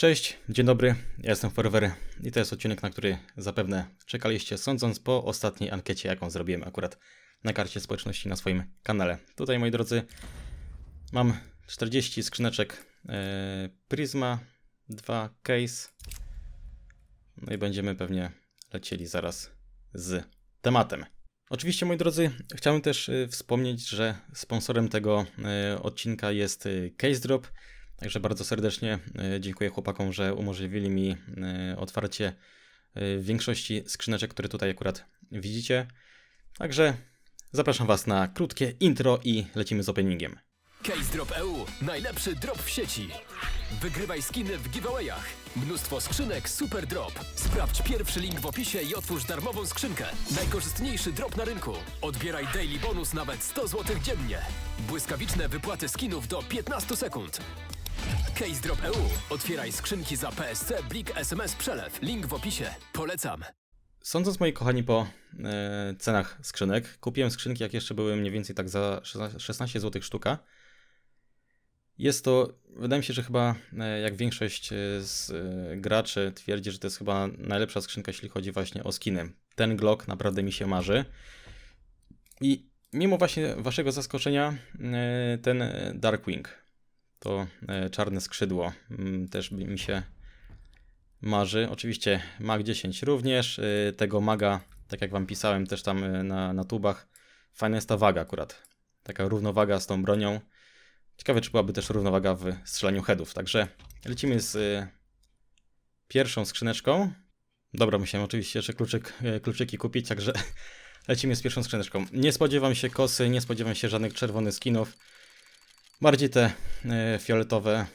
Cześć, dzień dobry, ja jestem Forever i to jest odcinek, na który zapewne czekaliście, sądząc po ostatniej ankiecie, jaką zrobiłem akurat na karcie społeczności na swoim kanale. Tutaj, moi drodzy, mam 40 skrzyneczek e, Prisma, 2 case, no i będziemy pewnie lecieli zaraz z tematem. Oczywiście, moi drodzy, chciałem też y, wspomnieć, że sponsorem tego y, odcinka jest Case Drop. Także bardzo serdecznie dziękuję chłopakom, że umożliwili mi otwarcie większości skrzyneczek, które tutaj akurat widzicie. Także zapraszam Was na krótkie intro i lecimy z openingiem. Case Drop EU. Najlepszy drop w sieci. Wygrywaj skiny w giveawayach. Mnóstwo skrzynek Super Drop. Sprawdź pierwszy link w opisie i otwórz darmową skrzynkę. Najkorzystniejszy drop na rynku. Odbieraj daily bonus nawet 100 zł dziennie. Błyskawiczne wypłaty skinów do 15 sekund. Case Drop EU. Otwieraj skrzynki za PSC, Blik, SMS, Przelew. Link w opisie. Polecam. Sądząc, moi kochani, po e, cenach skrzynek, kupiłem skrzynki, jak jeszcze były mniej więcej tak za 16 zł sztuka. Jest to, wydaje mi się, że chyba e, jak większość e, z e, graczy twierdzi, że to jest chyba najlepsza skrzynka, jeśli chodzi właśnie o skiny. Ten Glock naprawdę mi się marzy. I mimo właśnie waszego zaskoczenia, ten Darkwing, to czarne skrzydło, mm, też mi się marzy. Oczywiście Mag 10 również. Tego Maga, tak jak wam pisałem też tam na, na tubach, fajna jest ta waga akurat. Taka równowaga z tą bronią. Ciekawe, czy byłaby też równowaga w strzelaniu headów. Także lecimy z pierwszą skrzyneczką. Dobra, musiałem oczywiście jeszcze kluczyk, kluczyki kupić, także lecimy z pierwszą skrzyneczką. Nie spodziewam się kosy, nie spodziewam się żadnych czerwonych skinów. Bardziej te y, fioletowe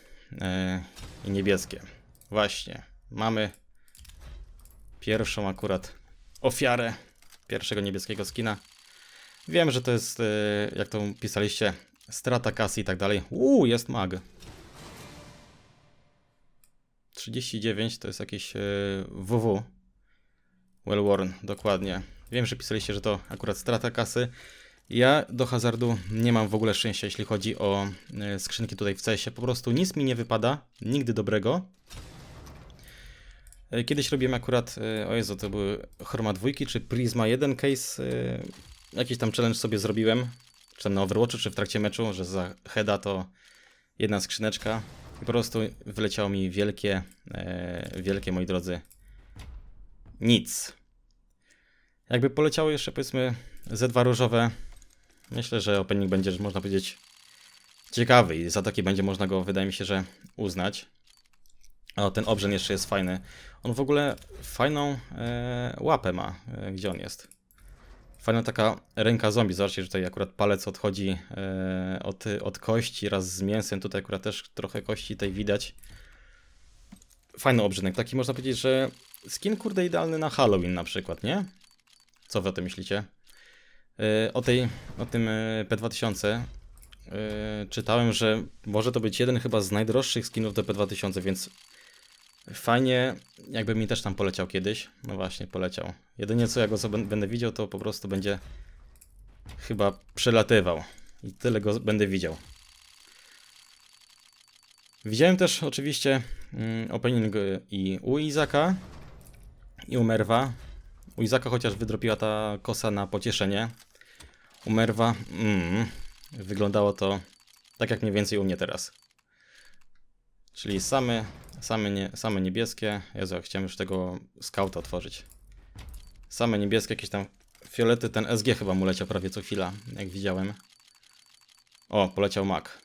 i niebieskie. Właśnie, mamy pierwszą akurat ofiarę pierwszego niebieskiego skina. Wiem, że to jest, jak to pisaliście, Strata kasy i tak dalej. Uuu, jest mag. 39 to jest jakieś yy, WW. Well worn, dokładnie. Wiem, że pisaliście, że to akurat strata kasy. Ja do hazardu nie mam w ogóle szczęścia, jeśli chodzi o yy, skrzynki tutaj w CS-ie. Po prostu nic mi nie wypada, nigdy dobrego. Yy, kiedyś robiłem akurat, yy, o Jezu, to były Chroma 2 czy Prisma 1 case. Jakiś tam challenge sobie zrobiłem czy tam na Overwatchu, czy w trakcie meczu, że za heada to jedna skrzyneczka i po prostu wyleciało mi wielkie, e, wielkie, moi drodzy, nic. Jakby poleciało jeszcze, powiedzmy, Z2 różowe, myślę, że opening będzie, można powiedzieć, ciekawy i za taki będzie można go, wydaje mi się, że uznać. O, ten obrzęd jeszcze jest fajny. On w ogóle fajną e, łapę ma. E, gdzie on jest? Fajna taka ręka zombie. Zobaczcie, że tutaj akurat palec odchodzi e, od, od kości raz z mięsem. Tutaj akurat też trochę kości tutaj widać. Fajny obrzynek. Taki można powiedzieć, że skin kurde idealny na Halloween na przykład, nie? Co wy o tym myślicie? E, o, tej, o tym e, P2000 e, czytałem, że może to być jeden chyba z najdroższych skinów do P2000, więc Fajnie, jakby mi też tam poleciał kiedyś. No właśnie, poleciał. Jedynie co ja go będę widział, to po prostu będzie chyba przelatywał. I tyle go będę widział. Widziałem też oczywiście mm, opening i u Izaka, i u Merwa. U Izaka chociaż wydropiła ta kosa na pocieszenie. U Merwa mm, wyglądało to tak jak mniej więcej u mnie teraz. Czyli same Same, nie, same niebieskie. Jezu, chciałem już tego skauta otworzyć. Same niebieskie, jakieś tam fiolety. Ten SG chyba mu leciał prawie co chwila, jak widziałem. O, poleciał mak.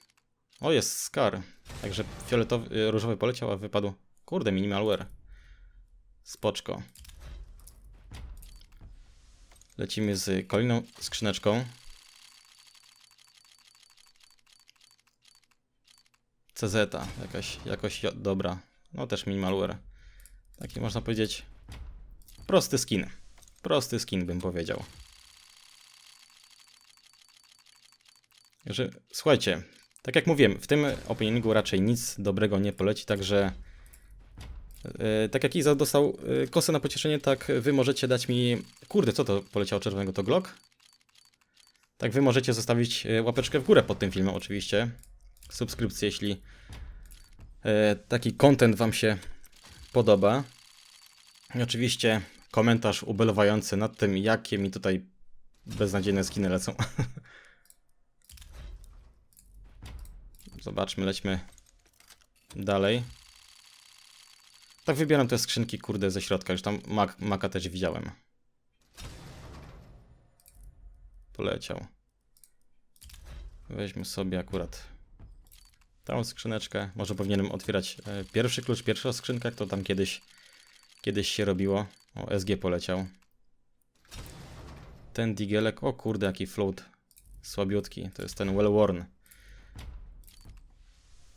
O, jest Scar. Także fioletowy, różowy poleciał, a wypadł. Kurde, minimalware. Spoczko. Lecimy z kolejną skrzyneczką. CZ, jakaś jakoś dobra. No też minimalware. Taki można powiedzieć prosty skin. Prosty skin bym powiedział. Słuchajcie, tak jak mówiłem, w tym openingu raczej nic dobrego nie poleci, także tak jak Iza dostał yy, kosę na pocieszenie, tak wy możecie dać mi... Kurde, co to poleciało czerwonego? To Glock? Tak wy możecie zostawić e, łapeczkę w górę pod tym filmem oczywiście. Subskrypcję, jeśli e, taki content Wam się podoba. I oczywiście komentarz ubelowający nad tym, jakie mi tutaj beznadziejne skiny lecą. Zobaczmy, lećmy dalej. Tak wybieram te skrzynki, kurde, ze środka. Już tam Mac, Maca też widziałem. Poleciał. Weźmy sobie akurat tą skrzyneczkę. Może powinienem otwierać e, pierwszy klucz, pierwsza skrzynka, to tam kiedyś, kiedyś się robiło. O, SG poleciał. Ten digielek, o kurde, jaki float słabiutki. To jest ten well worn.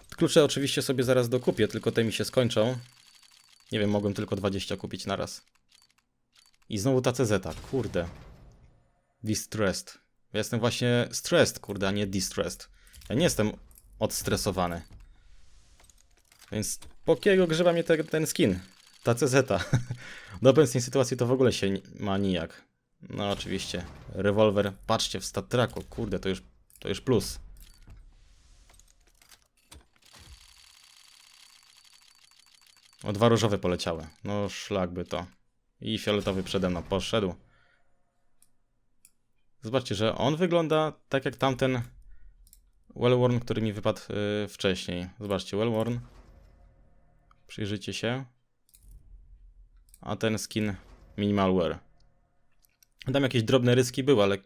Klucze oczywiście sobie zaraz dokupię, tylko te mi się skończą. Nie wiem, mogłem tylko 20 kupić naraz. I znowu ta CZ, kurde. Distressed. Ja jestem właśnie stressed, kurde, a nie distressed. Ja nie jestem odstresowany. Więc po kiego grzyba mnie te, ten skin? Ta CZ. Do obecnej sytuacji to w ogóle się ma nijak. No oczywiście. Rewolwer, patrzcie w stat tracku, kurde, to już, to już plus. O, dwa różowe poleciały. No szlak by to. I fioletowy przede mną poszedł. Zobaczcie, że on wygląda tak jak tamten Wellworn, który mi wypadł yy, wcześniej. Zobaczcie, Wellworn. Przyjrzyjcie się. A ten skin Minimalware. Tam jakieś drobne ryski były, ale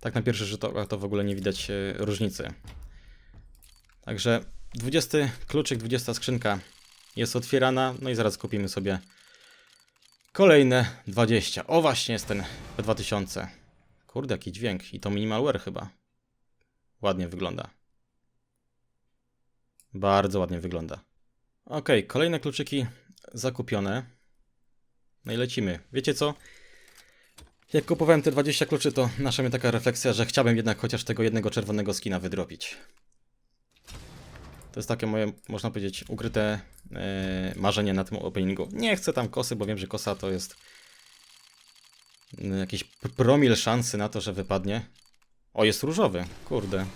tak na pierwszy rzut oka to w ogóle nie widać yy, różnicy. Także 20 kluczyk, 20 skrzynka jest otwierana. No i zaraz kupimy sobie kolejne 20. O, właśnie jest ten P2000. Kurde, jaki dźwięk. I to minimalware chyba. Ładnie wygląda. Bardzo ładnie wygląda. Ok, kolejne kluczyki zakupione. No i lecimy. Wiecie co? Jak kupowałem te 20 kluczy, to nasza mnie taka refleksja, że chciałbym jednak chociaż tego jednego czerwonego skina wydropić. To jest takie moje, można powiedzieć, ukryte e, marzenie na tym openingu. Nie chcę tam kosy, bo wiem, że kosa to jest e, jakiś promil szansy na to, że wypadnie. O, jest różowy, kurde.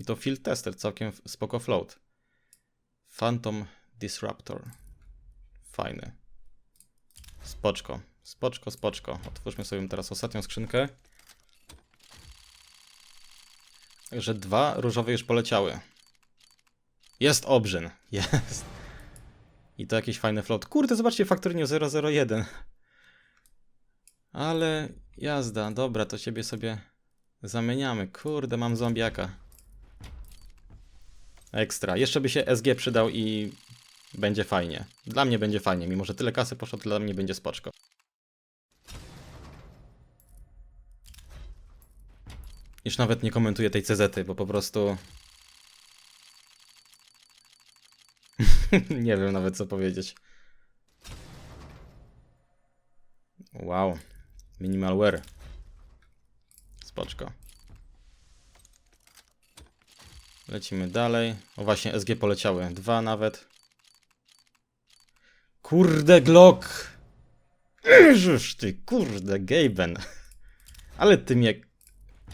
I to field tester, całkiem spoko float. Phantom Disruptor. Fajny. Spoczko, spoczko, spoczko. Otwórzmy sobie teraz ostatnią skrzynkę. Także dwa różowe już poleciały. Jest obrzyn. Jest. I to jakiś fajny float. Kurde, zobaczcie, Factorinio 001. Ale jazda, dobra, to ciebie sobie zamieniamy. Kurde, mam zombiaka. Ekstra. Jeszcze by się SG przydał i będzie fajnie. Dla mnie będzie fajnie. Mimo, że tyle kasy poszło, dla mnie będzie spoczko. Już nawet nie komentuję tej CZ, bo po prostu. nie wiem nawet co powiedzieć. Wow. Minimalware. Spoczko. Lecimy dalej. O właśnie, SG poleciały. Dwa nawet. Kurde, Glock! Jeżuż ty, kurde, Gaben. Ale ty mnie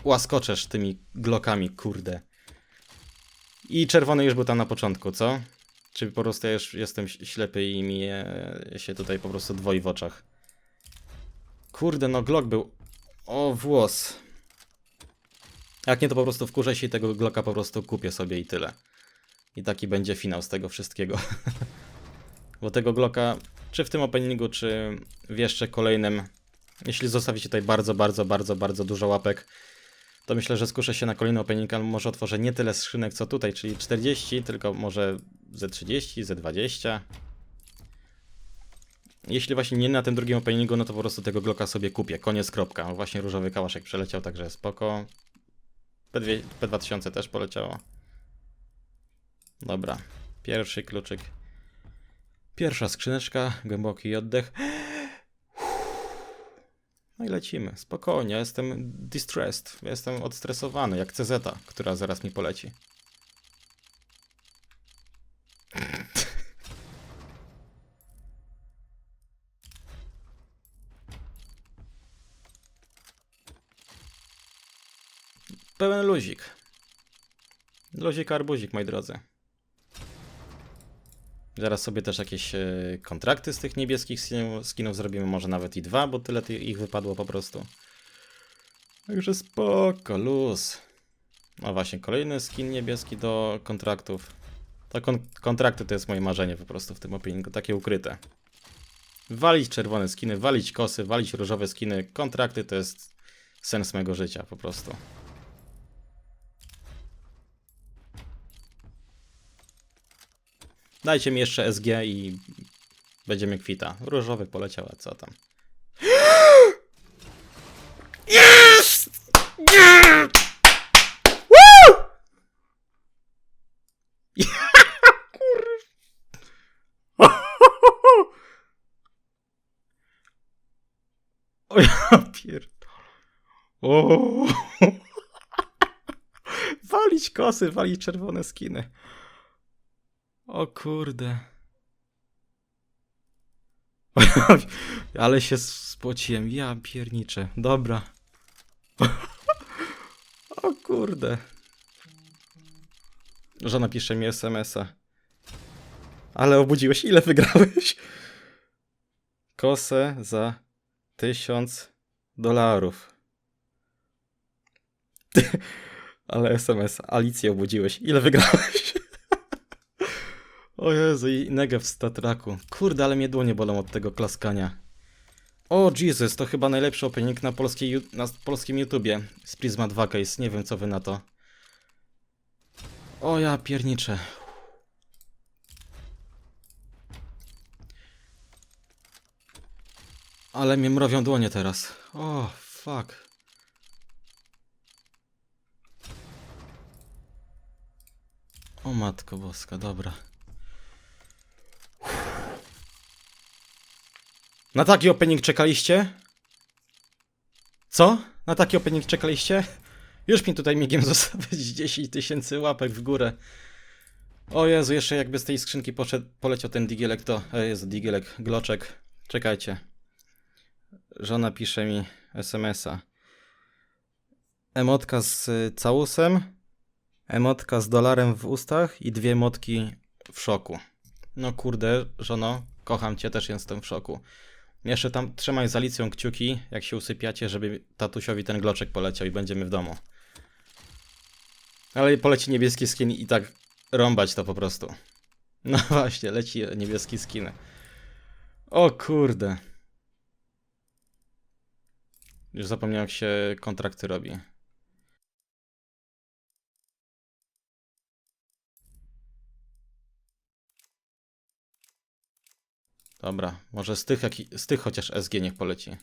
łaskoczesz tymi glokami, kurde. I czerwony już był tam na początku, co? Czy po prostu ja już jestem ślepy i mi się tutaj po prostu dwoi w oczach. Kurde, no Glock był... O, włos. Jak nie, to po prostu wkurzę się i tego Glocka po prostu kupię sobie i tyle. I taki będzie finał z tego wszystkiego. Bo tego Glocka, czy w tym openingu, czy w jeszcze kolejnym, jeśli zostawicie tutaj bardzo, bardzo, bardzo, bardzo dużo łapek, to myślę, że skuszę się na kolejny opening, ale może otworzę nie tyle skrzynek co tutaj, czyli 40, tylko może ze 30, ze 20. Jeśli właśnie nie na tym drugim openingu, no to po prostu tego Glocka sobie kupię. Koniec, kropka. Właśnie różowy kałaszek przeleciał, także spoko. P2, P2000 też poleciało. Dobra. Pierwszy kluczyk. Pierwsza skrzyneczka, głęboki oddech. No i lecimy. Spokojnie, jestem distressed. Jestem odstresowany, jak CZ, która zaraz mi poleci. Pełen luzik. Luzik, arbuzik, moi drodzy. Zaraz sobie też jakieś e, kontrakty z tych niebieskich skinów, zrobimy, może nawet i dwa, bo tyle ty- ich wypadło po prostu. Także spoko, luz. No właśnie, kolejny skin niebieski do kontraktów. To kon- kontrakty to jest moje marzenie po prostu w tym openingu, takie ukryte. Walić czerwone skiny, walić kosy, walić różowe skiny, kontrakty to jest sens mego życia po prostu. Dajcie mi jeszcze SG i będziemy kwita. Różowy poleciał, a co tam? Jest! Nie! Woo! O ja pierdolę. Walić kosy, walić czerwone skiny. O kurde. Ale się spociłem. Ja pierniczę. Dobra. O kurde. Żona pisze mi SMS-a. Ale obudziłeś. Ile wygrałeś? Kosę za tysiąc dolarów. Ale SMS. Alicję obudziłeś. Ile wygrałeś? O Jezu, i Negev w statraku. Kurde, ale mnie dłonie bolą od tego klaskania. O Jesus, to chyba najlepszy opening na, polskiej, na polskim YouTubie. Z Prisma 2 Case, nie wiem co wy na to. O ja pierniczę. Ale mnie mrowią dłonie teraz. O, fuck. O matko boska, dobra. Na taki opening czekaliście? Co? Na taki opening czekaliście? Już mi tutaj migiem zostawiać 10 tysięcy łapek w górę. O Jezu, jeszcze jakby z tej skrzynki poszedł, poleciał ten digielek, to... E, Jezu, digielek, gloczek. Czekajcie. Żona pisze mi SMS-a. Emotka z y, całusem, emotka z dolarem w ustach i dwie motki w szoku. No kurde, żono, kocham cię, też jestem w szoku. Jeszcze tam trzymaj z Alicją kciuki, jak się usypiacie, żeby tatusiowi ten gloczek poleciał i będziemy w domu. Ale poleci niebieski skin i tak rąbać to po prostu. No właśnie, leci niebieski skin. O kurde. Już zapomniałem jak się kontrakty robi. Dobra, może z tych, jaki, z tych chociaż SG niech poleci.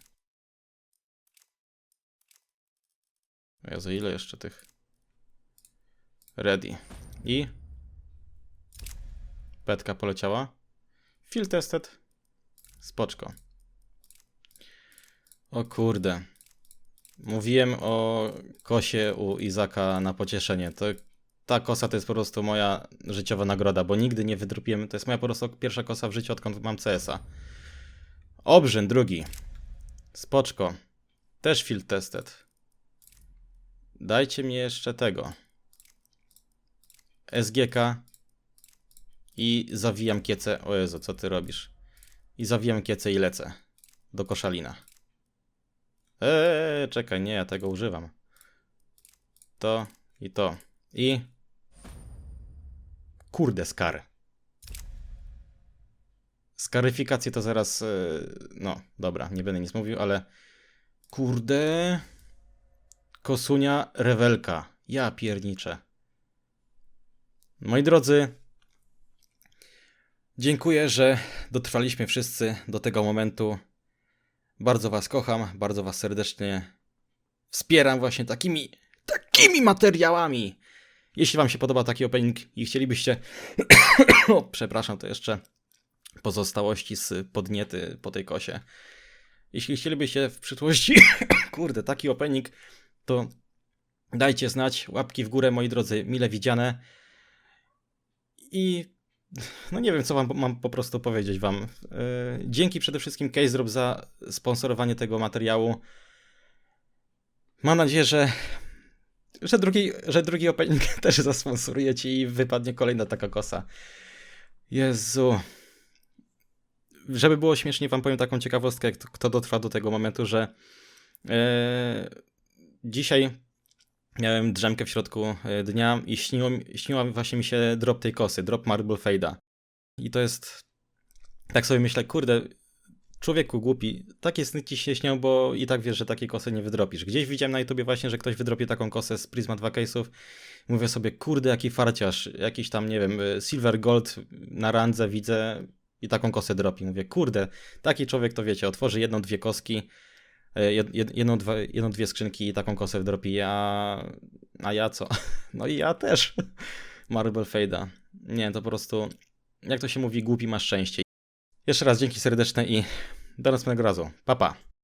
Jezu, ile jeszcze tych? Ready. I? Petka poleciała. Field tested. Spoczko. O kurde. Mówiłem o kosie u Izaka na pocieszenie. To ta kosa to jest po prostu moja życiowa nagroda, bo nigdy nie wydrupiłem. To jest moja po prostu pierwsza kosa w życiu, odkąd mam CS-a. Obrzyn, drugi. Spoczko. Też field tested. Dajcie mi jeszcze tego. SGK. I zawijam kiecę. O Jezu, co ty robisz? I zawijam kiecę i lecę. Do koszalina. Eee, czekaj, nie, ja tego używam. To i to. I. Kurde, skar. Skaryfikację to zaraz. yy, No, dobra, nie będę nic mówił, ale. Kurde. Kosunia rewelka. Ja pierniczę. Moi drodzy. Dziękuję, że dotrwaliśmy wszyscy do tego momentu. Bardzo Was kocham, bardzo Was serdecznie wspieram właśnie takimi, takimi materiałami. Jeśli Wam się podoba taki opening i chcielibyście, o, przepraszam, to jeszcze pozostałości z podniety po tej kosie. Jeśli chcielibyście w przyszłości, kurde, taki opening, to dajcie znać, łapki w górę, moi drodzy, mile widziane. I no nie wiem, co wam mam po prostu powiedzieć wam. Yy, dzięki przede wszystkim Case Drop za sponsorowanie tego materiału. Mam nadzieję, że, że, drugi, że drugi opening też zasponsorujecie i wypadnie kolejna taka kosa. Jezu. Żeby było śmiesznie, wam powiem taką ciekawostkę, kto dotrwa do tego momentu, że e, dzisiaj miałem drzemkę w środku e, dnia i śniło, śniła właśnie mi się drop tej kosy, drop Marble Fade'a. I to jest... Tak sobie myślę, kurde, człowieku głupi, takie sny ci się śnią, bo i tak wiesz, że takiej kosy nie wydropisz. Gdzieś widziałem na YouTubie właśnie, że ktoś wydropi taką kosę z Prisma 2 case'ów. Mówię sobie, kurde, jaki farciarz, jakiś tam, nie wiem, Silver Gold na randze widzę i taką kosę dropi. Mówię, kurde, taki człowiek to wiecie, otworzy jedną, dwie koski, jed, jed, jedną, dwa, jedną, dwie skrzynki i taką kosę wdropi, a, a ja co? No i ja też. Marble Fade'a. Nie, to po prostu, jak to się mówi, głupi masz szczęście. Jeszcze raz dzięki serdeczne i do następnego razu. Pa, pa.